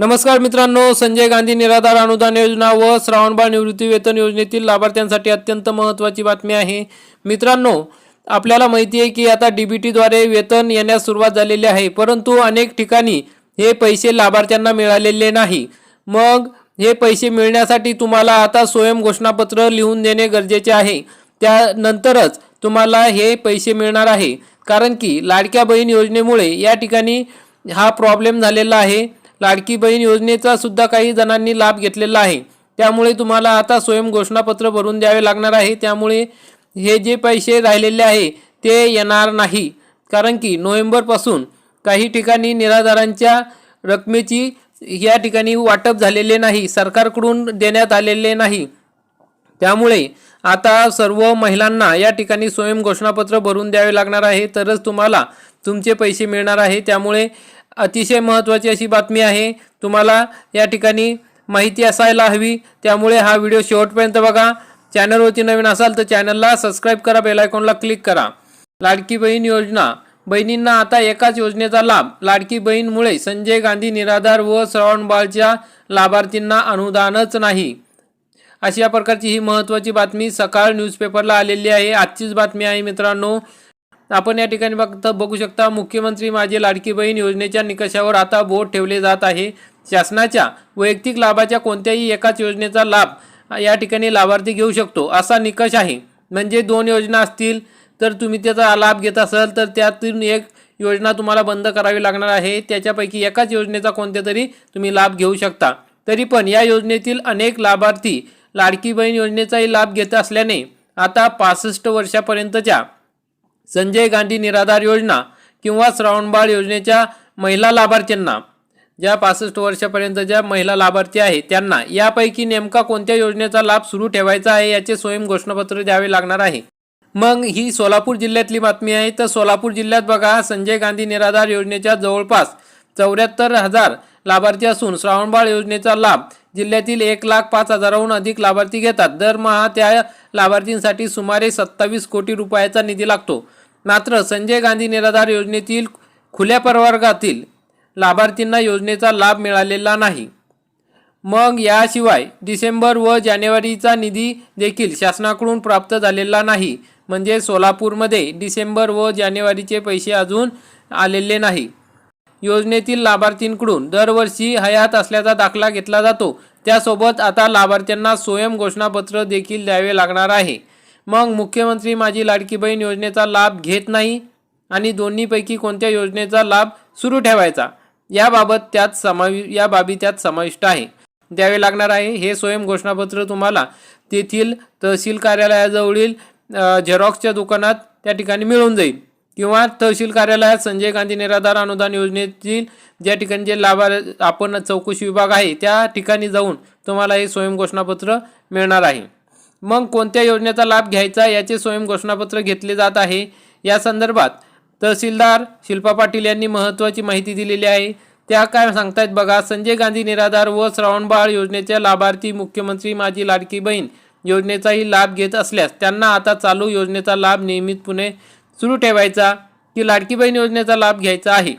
नमस्कार मित्रांनो संजय गांधी निराधार अनुदान योजना व श्रावणबाळ निवृत्ती वेतन योजनेतील लाभार्थ्यांसाठी अत्यंत महत्त्वाची बातमी आहे. मित्रांनो आपल्याला माहिती आहे की आता डी बी टीद्वारे वेतन येण्यास सुरुवात झालेली आहे परंतु अनेक ठिकाणी हे पैसे लाभार्थ्यांना मिळालेले नाही. मग हे पैसे मिळण्यासाठी तुम्हाला आता स्वयं घोषणापत्र लिहून देणे गरजेचे आहे. त्यानंतरच तुम्हाला हे पैसे मिळणार आहे कारण की लाडक्या बहीण योजनेमुळे या ठिकाणी हा प्रॉब्लेम झालेला आहे. लाडकी बहीण योजनेचा सुद्धा काही जणांनी लाभ घेतलेला आहे. त्यामुळे तुम्हाला आता स्वयं घोषणापत्र भरून द्यावे लागणार आहे. त्यामुळे हे जे पैसे राहिलेले आहे ते येणार नाही. कारण की नोव्हेंबरपासून काही ठिकाणी निराधारांच्या रकमेची या ठिकाणी वाटप झालेले नाही. सरकारकडून देण्यात आलेले नाही. त्यामुळे आता सर्व महिलांना या ठिकाणी स्वयं घोषणापत्र भरून द्यावे लागणार आहे. तरच तुम्हाला तुमचे पैसे मिळणार आहे. त्यामुळे अतिशय महत्त्वाची अशी बातमी आहे. तुम्हाला या ठिकाणी माहिती असायला हवी. त्यामुळे हा व्हिडिओ शेवटपर्यंत बघा. चॅनलवरती नवीन असाल तर चॅनलला सबस्क्राईब करा बेलायकॉनला क्लिक करा. लाडकी बहीण योजना. बहिणींना आता एकाच योजनेचा लाभ. लाडकी बहीणमुळे संजय गांधी निराधार व श्रवणबाळच्या लाभार्थींना अनुदानच नाही. अशा प्रकारची ही महत्त्वाची बातमी सकाळ न्यूजपेपरला आलेली आहे. आजचीच बातमी आहे मित्रांनो. आपण या ठिकाणी फक्त बघू शकता मुख्यमंत्री माझी लाडकी बहीण योजनेच्या निकषावर आता बोट ठेवले जात आहे. शासनाच्या वैयक्तिक लाभाच्या कोणत्याही एकाच योजनेचा लाभ या ठिकाणी लाभार्थी घेऊ शकतो असा निकष आहे. म्हणजे दोन योजना असतील तर तुम्ही त्याचा लाभ घेत असाल तर त्यातून एक योजना तुम्हाला बंद करावी लागणार आहे. त्याच्यापैकी एकाच योजनेचा कोणत्या तरी तुम्ही लाभ घेऊ शकता. तरी पण या योजनेतील अनेक लाभार्थी लाडकी बहीण योजनेचाही लाभ घेत असल्याने आता पासष्ट वर्षापर्यंतच्या संजय गांधी निराधार योजना किंवा श्रावणबाळ योजनेच्या महिला लाभार्थ्यांना ज्या पासष्ट वर्षापर्यंत ज्या महिला लाभार्थी आहेत त्यांना यापैकी नेमका कोणत्या योजनेचा लाभ सुरू ठेवायचा आहे याचे स्वयं घोषणापत्र द्यावे लागणार आहे. मग ही सोलापूर जिल्ह्यातली बातमी आहे. तर सोलापूर जिल्ह्यात बघा संजय गांधी निराधार योजनेच्या जवळपास चौऱ्याहत्तर हजार लाभार्थी असून श्रावणबाळ योजनेचा लाभ जिल्ह्यातील एक लाख पाच हजाराहून अधिक लाभार्थी घेतात. दरमहा त्या लाभार्थींसाठी सुमारे सत्तावीस कोटी रुपयाचा निधी लागतो. मात्र संजय गांधी निराधार योजनेतील खुल्या प्रवर्गातील लाभार्थींना योजनेचा लाभ मिळालेला नाही. मग याशिवाय डिसेंबर व जानेवारीचा निधी देखील शासनाकडून प्राप्त झालेला नाही. म्हणजे सोलापूरमध्ये डिसेंबर व जानेवारीचे पैसे अजून आलेले नाही. योजनेतील लाभार्थींकडून दरवर्षी हयात असल्याचा दाखला घेतला जातो. त्यासोबत आता लाभार्थ्यांना स्वयं घोषणापत्र देखील द्यावे लागणार आहे. मग मुख्यमंत्री माझी लाडकी बहीण योजनेचा लाभ घेत नाही आणि दोन्हीपैकी कोणत्या योजनेचा लाभ सुरू ठेवायचा? याबाबत त्यात समावि या बाबी त्यात समाविष्ट आहे. द्यावे लागणार आहे हे स्वयं घोषणापत्र तुम्हाला तेथील तहसील कार्यालयाजवळील झेरॉक्सच्या दुकानात त्या ठिकाणी मिळून जाईल. किंवा तहसील कार्यालयात संजय गांधी निराधार अनुदान योजनेतील ज्या ठिकाणी जे लाभार आपण चौकशी विभाग आहे त्या ठिकाणी जाऊन तुम्हाला हे स्वयं घोषणापत्र मिळणार आहे. मग कोणत्या योजनेचा लाभ घ्यायचा याचे स्वयं घोषणापत्र घेतले जात आहे. या संदर्भात तहसीलदार शिल्पा पाटील यांनी महत्त्वाची माहिती दिलेली आहे. त्या काय सांगतायत बघा संजय गांधी निराधार व श्रावणबाळ योजनेच्या लाभार्थी मुख्यमंत्री माझी लाडकी बहीण योजनेचाही लाभ घेत असल्यास त्यांना आता चालू योजनेचा लाभ नियमितपणे सुरू ठेवायचा की लाडकी बहीण योजनेचा लाभ घ्यायचा आहे.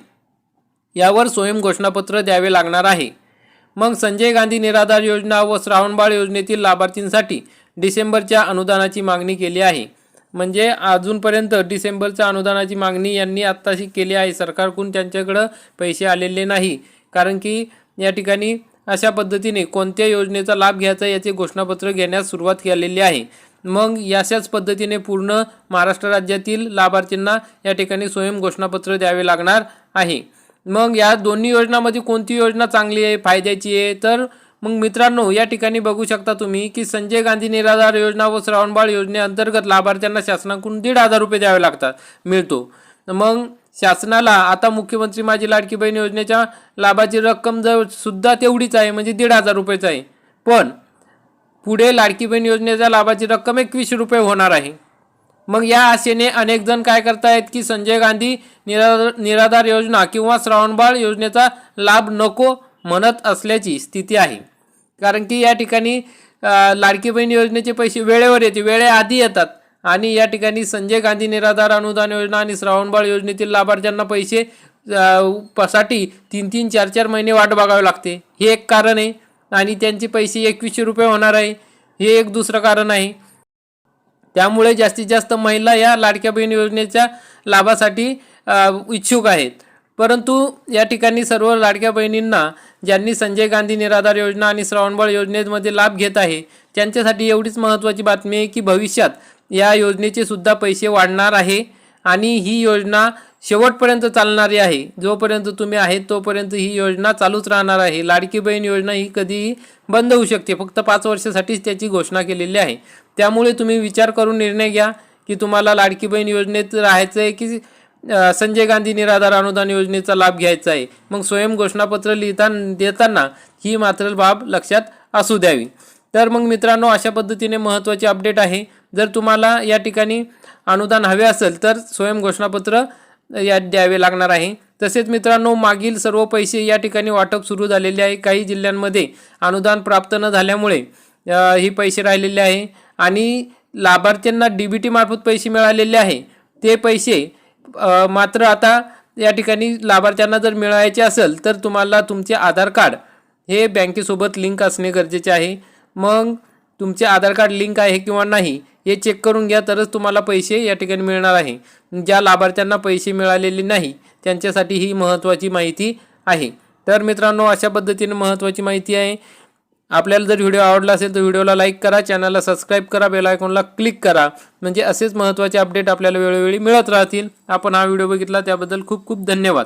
यावर स्वयं घोषणापत्र द्यावे लागणार आहे. मग संजय गांधी निराधार योजना व श्रावणबाळ योजनेतील लाभार्थींसाठी डिसेंबरच्या अनुदानाची मागणी केली आहे. म्हणजे अजूनपर्यंत डिसेंबरच्या अनुदानाची मागणी यांनी आत्ताशी केली आहे. सरकारकडून त्यांच्याकडं पैसे आलेले नाही. कारण की या ठिकाणी अशा पद्धतीने कोणत्या योजनेचा लाभ घ्यायचा याचे घोषणापत्र घेण्यास सुरुवात केलेली आहे. मग याशाच पद्धतीने पूर्ण महाराष्ट्र राज्यातील लाभार्थींना या ठिकाणी स्वयं घोषणापत्र द्यावे लागणार आहे. मग या दोन्ही योजनामध्ये कोणती योजना चांगली आहे फायद्याची आहे? तर मग मित्रांनो या ठिकाणी बघू शकता तुम्ही की संजय गांधी निराधार योजना व श्रावणबाळ योजनेअंतर्गत लाभार्थ्यांना शासनाकडून दीड हजार रुपये द्यावे लागतात मिळतो. मग शासनाला आता मुख्यमंत्री माझी लाडकी बहीण योजनेच्या लाभाची रक्कम जर सुद्धा तेवढीच आहे म्हणजे दीड हजार रुपयेच आहे. पण पुढे लाडकी बहीण योजनेच्या लाभाची रक्कम एकवीसशे रुपये होणार आहे. मग या आशेने अनेक जण काय करतायत की संजय गांधी निराधार निराधार योजना किंवा श्रावणबाळ योजनेचा लाभ नको म्हणत असल्याची स्थिती आहे. कारण की या ठिकाणी लाडकी बहीण योजनेचे पैसे वेळेवर येते वेळेआधी येतात. आणि या ठिकाणी संजय गांधी निराधार अनुदान योजना आणि श्रावणबाळ योजनेतील लाभार्थ्यांना पैसे साठी तीन तीन चार चार महिने वाट बघावी लागते. हे एक कारण आहे. आणि त्यांचे पैसे एकवीसशे रुपये होणार आहे. हे एक दुसरं कारण आहे. त्यामुळे जास्तीत जास्त महिला या लाडक्या बहीण योजनेच्या लाभासाठी इच्छुक आहेत. परंतु या ठिकाणी सर्व लाडक्या बहिणींना ज्यांनी संजय गांधी निराधार योजना आणि श्रावणबाळ योजनेमध्ये लाभ घेत आहे त्यांच्यासाठी एवढीच महत्त्वाची बातमी आहे की भविष्यात या योजनेचे सुद्धा पैसे वाढणार आहे आणि ही योजना शेवटपर्यंत चालणारी आहे. जोपर्यंत तुम्ही आहेत तोपर्यंत ही योजना चालूच राहणार आहे. लाडकी बहीण योजना ही कधीही बंद होऊ शकते. फक्त पाच वर्षासाठीच त्याची घोषणा केलेली आहे. त्यामुळे तुम्ही विचार करून निर्णय घ्या की तुम्हाला लाडकी बहीण योजनेत राहायचं आहे की संजय गांधी निराधार अनुदान योजनेचा लाभ घ्यायचा आहे. मग स्वयं घोषणापत्र लिहिता देताना ही मात्र बाब लक्षात असू द्यावी. तर मग मित्रांनो अशा पद्धतीने महत्त्वाचे अपडेट आहे. जर तुम्हाला या ठिकाणी अनुदान हवे असेल तर स्वयं घोषणापत्र या द्यावे लागणार आहे. तसेच मित्रांनो मागील सर्व पैसे या ठिकाणी वाटप सुरू झालेले आहे. काही जिल्ह्यांमध्ये अनुदान प्राप्त न झाल्यामुळे ही पैसे राहिलेले आहे. आणि लाभार्थ्यांना डी बी टी मार्फत पैसे मिळालेले आहे. ते पैसे मात्र आता या ठिकाणी लाभार्थ्यांना जर मिळवायचे असेल तर तुम्हाला तुमचे आधार कार्ड हे बँकेसोबत लिंक असणे गरजेचे आहे. मग तुमचे आधार कार्ड लिंक आहे किंवा नाही हे चेक करून घ्या तरच तुम्हाला पैसे या ठिकाणी मिळणार आहे. ज्या लाभार्थ्यांना पैसे मिळालेले नाही त्यांच्यासाठी ही महत्त्वाची माहिती आहे. तर मित्रांनो अशा पद्धतीने महत्त्वाची माहिती आहे. आपल्याला जर व्हिडिओ आवडला असेल तर व्हिडिओला लाईक करा चॅनलला सबस्क्राईब करा बेल आयकॉनला क्लिक करा. म्हणजे असेच महत्त्वाचे अपडेट आपल्याला वेळोवेळी मिळत राहतील. आपण हा व्हिडिओ बघितला त्याबद्दल खूप खूप धन्यवाद.